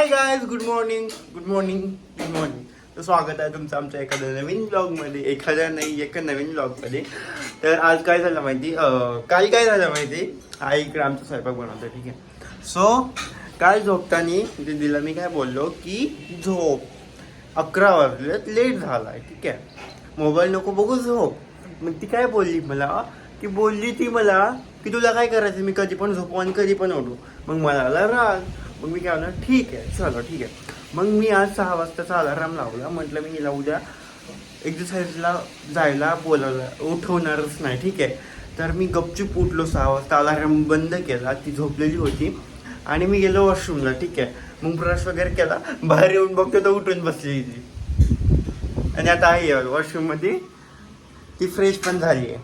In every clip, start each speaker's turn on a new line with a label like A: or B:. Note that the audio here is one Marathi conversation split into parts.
A: Hi guys good morning good morning good morning तर स्वागत आहे तुमचं आमच्या एखाद्या नवीन ब्लॉगमध्ये एखाद्या नाही एका नवीन ब्लॉगमध्ये तर आज काय झालं माहिती? काल काय झालं माहिती? आई इकडे आमचा स्वयंपाक बनवतो ठीक आहे. सो काल झोपताना दिदीला मी काय बोललो की झोप. अकरा वाजलेत लेट झाला आहे ठीक आहे. मोबाईल नको बघू झोप. मग ती काय बोलली मला? की बोलली ती मला की तुला काय करायचं मी कधी पण झोपू आणि कधी पण उठू. मग मला आला राग. मग मी काय म्हणलं ठीक आहे चला ठीक आहे. मग मी आज सहा वाजताचा अलाराम लावला. म्हटलं मी हिला उद्या एक्झरसाईजला जायला बोलावलं उठवणारच नाही ठीक आहे. तर मी गपचूप उठलो सहा वाजता अलाराम बंद केला ती झोपलेली होती. आणि मी गेलो वॉशरूमला ठीक आहे. मग ब्रश वगैरे केला बाहेर येऊन बघतो तर उठून बसली ती. आणि आता आहे वॉशरूममध्ये ती फ्रेश पण झाली आहे.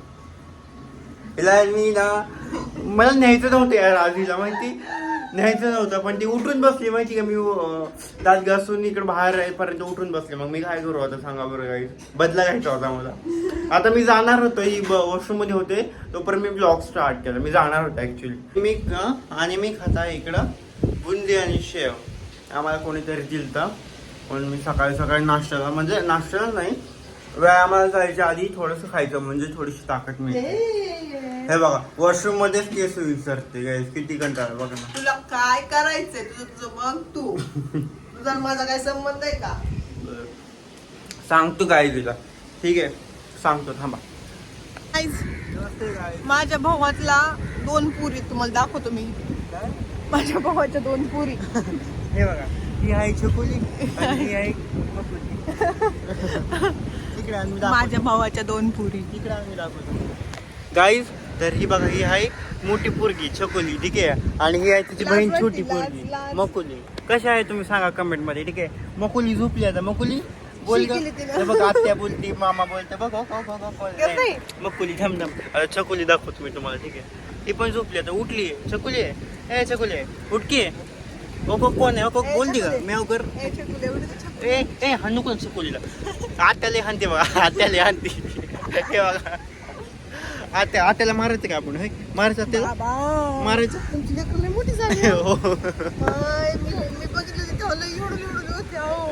A: हिला मी ना मला न्यायचं नव्हतं यार आज हिला माहिती? न्यायचं नव्हतं पण ती उठून बसली माहिती का मी दात घासून इकडे बाहेर पर्यंत उठून बसले. मग मी काय करू आता सांगा बरं काही. बदला घ्यायचा होता मला. आता मी जाणार होतो ही वॉशरूममध्ये होते. तोपर्यंत मी ब्लॉग स्टार्ट केला. मी जाणार होतो ऍक्च्युली मी आणि मी खाता इकडं बुंदी आणि शेव. आम्हाला कोणीतरी दिलता. पण मी सकाळी सकाळी नाश्त्याला म्हणजे नाश्त्याला नाही. व्यायामाला जायच्या आधी थोडंसं खायचं म्हणजे थोडीशी ताकद मिळते. हे बघा वॉशरूम मध्येच केस विसरते guys. किती कंटाळा बघा ना.
B: तुला काय करायचंय तुझं तुझं बघ तू. तुझा आणि माझा काय संबंध आहे का?
A: सांगतो काय तुला? ठीक आहे सांगतो थांबा.
B: माझ्या भावातला दोन पुरी तुम्हाला दाखवतो मी. माझ्या भावाच्या दोन पुरी.
A: हे बघा ही आहे आणि ही आहे मकुली. इकडे आम्ही दाखवतो.
B: माझ्या भावाच्या दोन पुरी.
A: इकडे आम्ही दाखवतो गाईज तर ही बघा ही आहे मोठी पोरगी छकुली ठीक आहे? आणि ही आहे तिची बहीण छोटी पोरगी. मकुली. कशा आहे तुम्ही सांगा कमेंटमध्ये ठीक आहे? मकुली झोपली आता. मकुली बोल बघ आत्या बोलती मामा बोलते बघ. मकुली धम धम आता छकुली दाखवतो मी तुम्हाला ठीक आहे? ती पण झोपली आता. उठली. छकुली आहे. ए छकुली आहे. उठकी आहे ओ को कोण आहे? ओ को
B: ए,
A: बोलती का. मी कर.
B: ए.
A: ए कोण छकुलीला. आत्याला हानते बघा. आत्याला हानते हे बघा. आत्या आत्याला मारायचं का आपण? हे मारायचं आत्याला. मारायचं?
B: तुमची लेकरं लय मोठी झाली
A: हो.
B: हाय, मी मी बघितलं होतं तेव्हा लय एवढं एवढं होते अहो.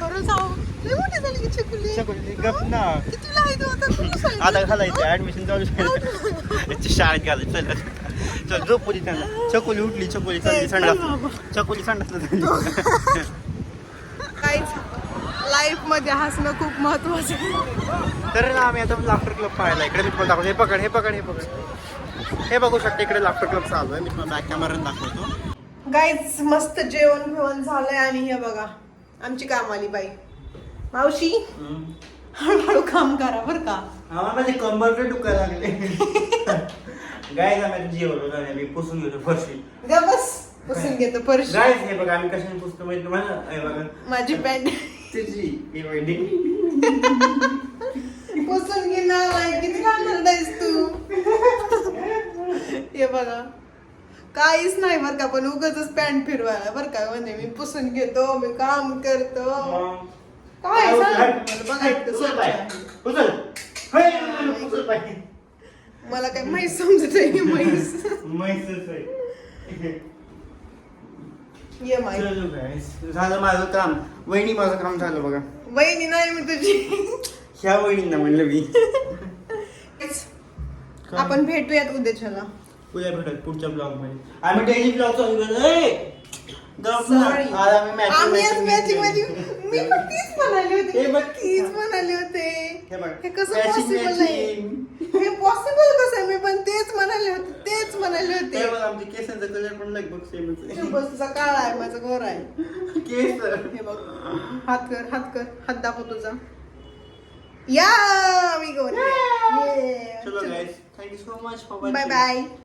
B: खरंच अहो. लय मोठी झाली की छकुली.
A: छकुली गप ना.
B: कितीला आहे तू आता?
A: घालायचं ऍडमिशन चालू झालं शाळेत घालायचं. चल चल झोपली त्यांना. छकुली उठली छकुली चालली संडास छकुली संडास
B: काहीच लाईफमध्ये हसणं खूप महत्वाचं आहे.
A: तर ना आम्ही आता लाफ्टर क्लब पाहायला इकडे मी दाखवतो. हे पकड हे पकड हे पकड. हे बघू शकता इकडे लाफ्टर क्लब चालू आहे. मी बॅक कॅमेरा दाखवतो.
B: गाईज मस्त जेवण बिवण झालंय आणि हे बघा आमची कामाली बाई. मावशी? हळूहळू काम करा बर का.
A: आम्हाला माझे कंबर दुखायला लागले. गाय आम्ही जेवलो मी पुसून घेतो फरशी.
B: ग बस पुसून घेतो परत
A: गाय हे बघा आम्ही कशाने पुसतो माहिती
B: माझी पॅन्ट पुसून घे ना बाई, किती घालणार नाहीस तू? हे बघा. काहीच नाही बर का पण उगाच पॅन्ट फिरवायला बर का म्हणजे मी पुसून घेतो मी काम करतो. काय बघा इतकं. आहे. मला काय म्हैस समजत आहे म्हैस?
A: म्हैसच आहे.
B: ये
A: चलो guys. झालं माझं काम वहिनी माझं काम झालं बघा
B: वहिनी नाही मी तुझी
A: ह्या वहिनींना म्हणलं मी
B: आपण भेटूयात उद्याच्याला
A: उद्या भेटत पुढच्या ब्लॉगमध्ये आम्ही डेली ब्लॉग चालू करतो ए! गप ना.
B: Sorry.
A: आज आम्ही matching-
B: आम्ही आज
A: matching
B: मॅचिंग
A: घेतली.
B: मॅचिंग मी पण तीच म्हणाली होती
A: हे बघ.
B: पण तीच म्हणाले होते
A: हे बघ.
B: हे कसं
A: Matching,
B: पॉसिबल नाही
A: matching.
B: हे पॉसिबल कसं आहे मी पण तेच म्हणाले होते तेच म्हणाले होते
A: आमचे केसांचा पण लगभग सेमच आहे.
B: बस तुझा काळा आहे माझा गोरा आहे.
A: केस
B: हे बघ हात कर हात कर हात दाखव तुझा. या मी गोरी
A: चलो guys thank you so much
B: bye bye